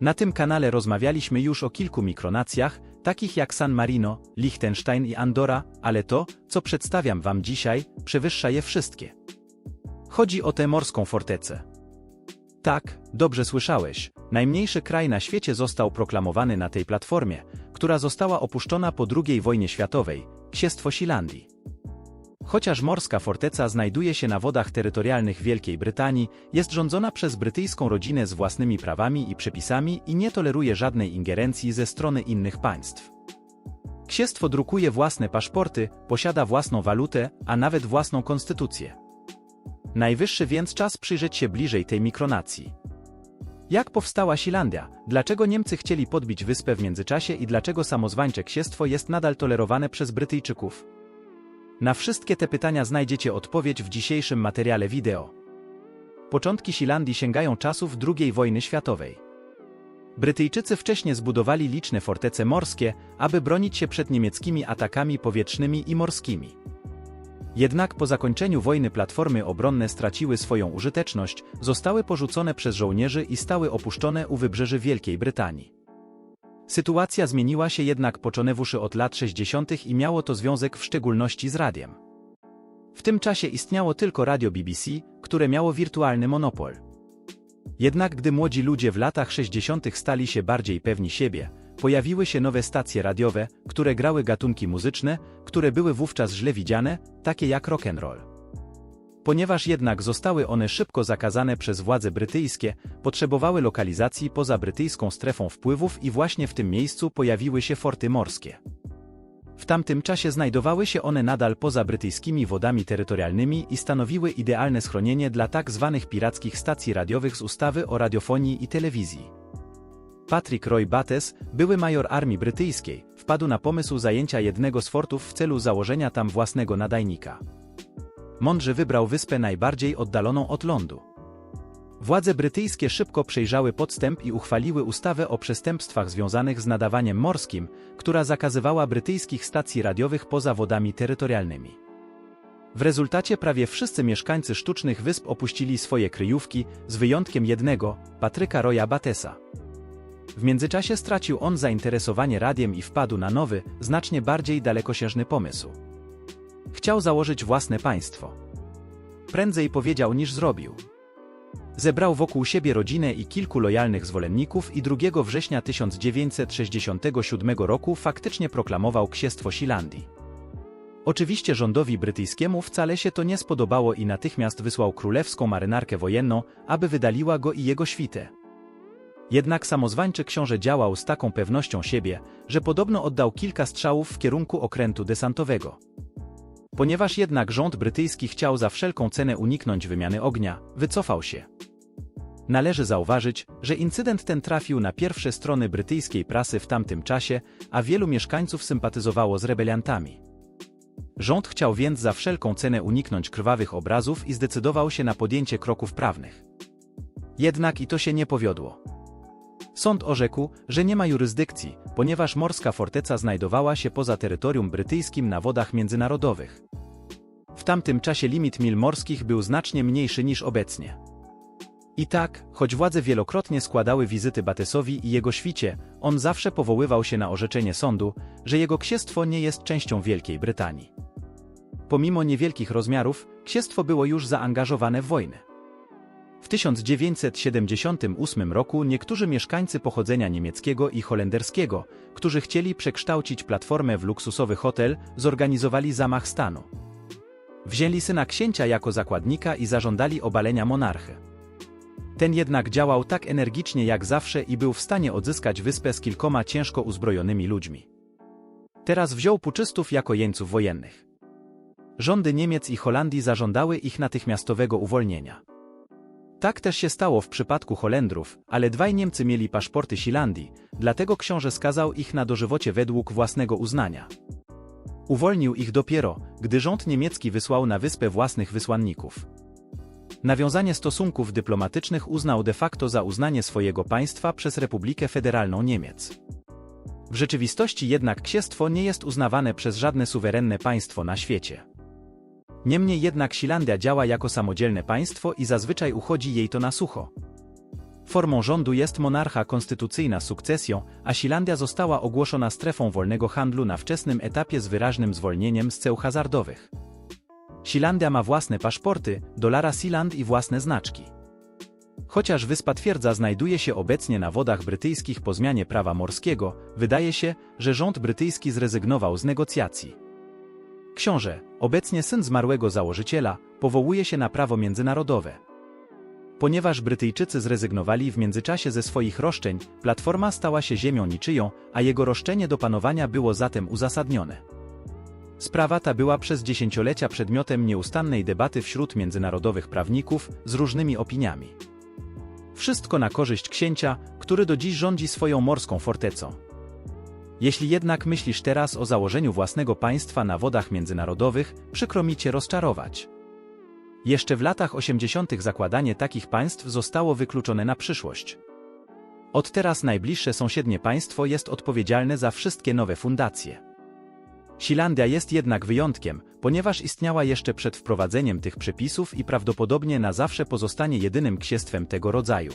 Na tym kanale rozmawialiśmy już o kilku mikronacjach, takich jak San Marino, Liechtenstein i Andora, ale to, co przedstawiam wam dzisiaj, przewyższa je wszystkie. Chodzi o tę morską fortecę. Tak, dobrze słyszałeś. Najmniejszy kraj na świecie został proklamowany na tej platformie, która została opuszczona po II wojnie światowej, Księstwo Silandii. Chociaż morska forteca znajduje się na wodach terytorialnych Wielkiej Brytanii, jest rządzona przez brytyjską rodzinę z własnymi prawami i przepisami i nie toleruje żadnej ingerencji ze strony innych państw. Księstwo drukuje własne paszporty, posiada własną walutę, a nawet własną konstytucję. Najwyższy więc czas przyjrzeć się bliżej tej mikronacji. Jak powstała Silandia? Dlaczego Niemcy chcieli podbić wyspę w międzyczasie i dlaczego samozwańcze księstwo jest nadal tolerowane przez Brytyjczyków? Na wszystkie te pytania znajdziecie odpowiedź w dzisiejszym materiale wideo. Początki Silandii sięgają czasów II wojny światowej. Brytyjczycy wcześniej zbudowali liczne fortece morskie, aby bronić się przed niemieckimi atakami powietrznymi i morskimi. Jednak po zakończeniu wojny platformy obronne straciły swoją użyteczność, zostały porzucone przez żołnierzy i stały opuszczone u wybrzeży Wielkiej Brytanii. Sytuacja zmieniła się jednak począwszy od lat 60. i miało to związek w szczególności z radiem. W tym czasie istniało tylko radio BBC, które miało wirtualny monopol. Jednak gdy młodzi ludzie w latach 60. stali się bardziej pewni siebie, pojawiły się nowe stacje radiowe, które grały gatunki muzyczne, które były wówczas źle widziane, takie jak rock'n'roll. Ponieważ jednak zostały one szybko zakazane przez władze brytyjskie, potrzebowały lokalizacji poza brytyjską strefą wpływów i właśnie w tym miejscu pojawiły się forty morskie. W tamtym czasie znajdowały się one nadal poza brytyjskimi wodami terytorialnymi i stanowiły idealne schronienie dla tak zwanych pirackich stacji radiowych z ustawy o radiofonii i telewizji. Patrick Roy Bates, były major armii brytyjskiej, wpadł na pomysł zajęcia jednego z fortów w celu założenia tam własnego nadajnika. Mądrze wybrał wyspę najbardziej oddaloną od lądu. Władze brytyjskie szybko przejrzały podstęp i uchwaliły ustawę o przestępstwach związanych z nadawaniem morskim, która zakazywała brytyjskich stacji radiowych poza wodami terytorialnymi. W rezultacie prawie wszyscy mieszkańcy sztucznych wysp opuścili swoje kryjówki, z wyjątkiem jednego, Patryka Roya Batesa. W międzyczasie stracił on zainteresowanie radiem i wpadł na nowy, znacznie bardziej dalekosiężny pomysł. Chciał założyć własne państwo. Prędzej powiedział niż zrobił. Zebrał wokół siebie rodzinę i kilku lojalnych zwolenników i 2 września 1967 roku faktycznie proklamował Księstwo Silandii. Oczywiście rządowi brytyjskiemu wcale się to nie spodobało i natychmiast wysłał królewską marynarkę wojenną, aby wydaliła go i jego świtę. Jednak samozwańczy książę działał z taką pewnością siebie, że podobno oddał kilka strzałów w kierunku okrętu desantowego. Ponieważ jednak rząd brytyjski chciał za wszelką cenę uniknąć wymiany ognia, wycofał się. Należy zauważyć, że incydent ten trafił na pierwsze strony brytyjskiej prasy w tamtym czasie, a wielu mieszkańców sympatyzowało z rebeliantami. Rząd chciał więc za wszelką cenę uniknąć krwawych obrazów i zdecydował się na podjęcie kroków prawnych. Jednak i to się nie powiodło. Sąd orzekł, że nie ma jurysdykcji, ponieważ morska forteca znajdowała się poza terytorium brytyjskim na wodach międzynarodowych. W tamtym czasie limit mil morskich był znacznie mniejszy niż obecnie. I tak, choć władze wielokrotnie składały wizyty Batesowi i jego świcie, on zawsze powoływał się na orzeczenie sądu, że jego księstwo nie jest częścią Wielkiej Brytanii. Pomimo niewielkich rozmiarów, księstwo było już zaangażowane w wojnę. W 1978 roku niektórzy mieszkańcy pochodzenia niemieckiego i holenderskiego, którzy chcieli przekształcić platformę w luksusowy hotel, zorganizowali zamach stanu. Wzięli syna księcia jako zakładnika i zażądali obalenia monarchy. Ten jednak działał tak energicznie jak zawsze i był w stanie odzyskać wyspę z kilkoma ciężko uzbrojonymi ludźmi. Teraz wziął puczystów jako jeńców wojennych. Rządy Niemiec i Holandii zażądały ich natychmiastowego uwolnienia. Tak też się stało w przypadku Holendrów, ale dwaj Niemcy mieli paszporty Silandii, dlatego książę skazał ich na dożywocie według własnego uznania. Uwolnił ich dopiero, gdy rząd niemiecki wysłał na wyspę własnych wysłanników. Nawiązanie stosunków dyplomatycznych uznał de facto za uznanie swojego państwa przez Republikę Federalną Niemiec. W rzeczywistości jednak księstwo nie jest uznawane przez żadne suwerenne państwo na świecie. Niemniej jednak Silandia działa jako samodzielne państwo i zazwyczaj uchodzi jej to na sucho. Formą rządu jest monarcha konstytucyjna sukcesją, a Silandia została ogłoszona strefą wolnego handlu na wczesnym etapie z wyraźnym zwolnieniem z ceł hazardowych. Silandia ma własne paszporty, dolara Sealand i własne znaczki. Chociaż wyspa twierdza znajduje się obecnie na wodach brytyjskich po zmianie prawa morskiego, wydaje się, że rząd brytyjski zrezygnował z negocjacji. Książę, obecnie syn zmarłego założyciela, powołuje się na prawo międzynarodowe. Ponieważ Brytyjczycy zrezygnowali w międzyczasie ze swoich roszczeń, platforma stała się ziemią niczyją, a jego roszczenie do panowania było zatem uzasadnione. Sprawa ta była przez dziesięciolecia przedmiotem nieustannej debaty wśród międzynarodowych prawników z różnymi opiniami. Wszystko na korzyść księcia, który do dziś rządzi swoją morską fortecą. Jeśli jednak myślisz teraz o założeniu własnego państwa na wodach międzynarodowych, przykro mi cię rozczarować. Jeszcze w latach 80. zakładanie takich państw zostało wykluczone na przyszłość. Od teraz najbliższe sąsiednie państwo jest odpowiedzialne za wszystkie nowe fundacje. Silandia jest jednak wyjątkiem, ponieważ istniała jeszcze przed wprowadzeniem tych przepisów i prawdopodobnie na zawsze pozostanie jedynym księstwem tego rodzaju.